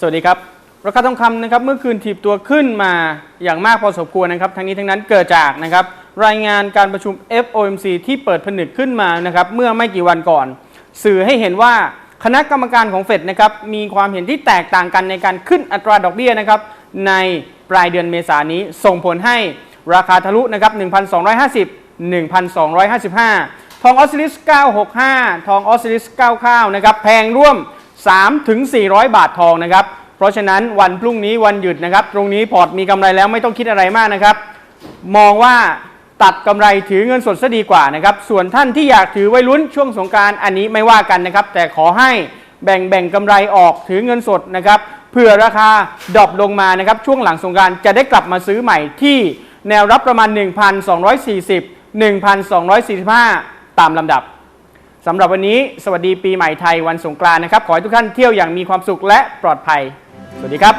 สวัสดีครับ ราคาทองคำนะครับเมื่อคืนถีบตัวขึ้นมาอย่างมากพอสมควรนะครับ ทั้งนี้ทั้งนั้นเกิดจากนะครับรายงานการประชุม FOMC ที่เปิดผนึกขึ้นมานะครับเมื่อไม่กี่วันก่อน สื่อให้เห็นว่าคณะกรรมการของเฟดนะครับมีความเห็นที่แตกต่างกันในการขึ้นอัตราดอกเบี้ยนะครับในปลายเดือนเมษายนนี้ส่งผลให้ราคาทะลุนะครับ1,250 1,255 ทองออสซิลิส 965 ทองออสซิลิส99นะครับแพงร่วม 3 ถึง 400 บาททองนะครับ เพราะฉะนั้นวันพรุ่งนี้วันหยุดนะครับ ตรงนี้พอร์ตมีกำไรแล้วไม่ต้องคิดอะไรมากนะครับ มองว่าตัดกำไรถือเงินสดซะดีกว่านะครับ ส่วนท่านที่อยากถือไว้ลุ้นช่วงสงการอันนี้ไม่ว่ากันนะครับ แต่ขอให้แบ่งแบ่งกำไรออกถือเงินสดนะครับเผื่อราคาดรอปลงมานะครับ ช่วงหลังสงการจะได้กลับมาซื้อใหม่ที่แนวรับประมาณ 1,240 1,245 ตามลำดับ สำหรับวันนี้สวัสดีปีใหม่ไทยวันสงกรานต์นะครับ ขอให้ทุกท่านเที่ยวอย่างมีความสุขและปลอดภัย สวัสดีครับ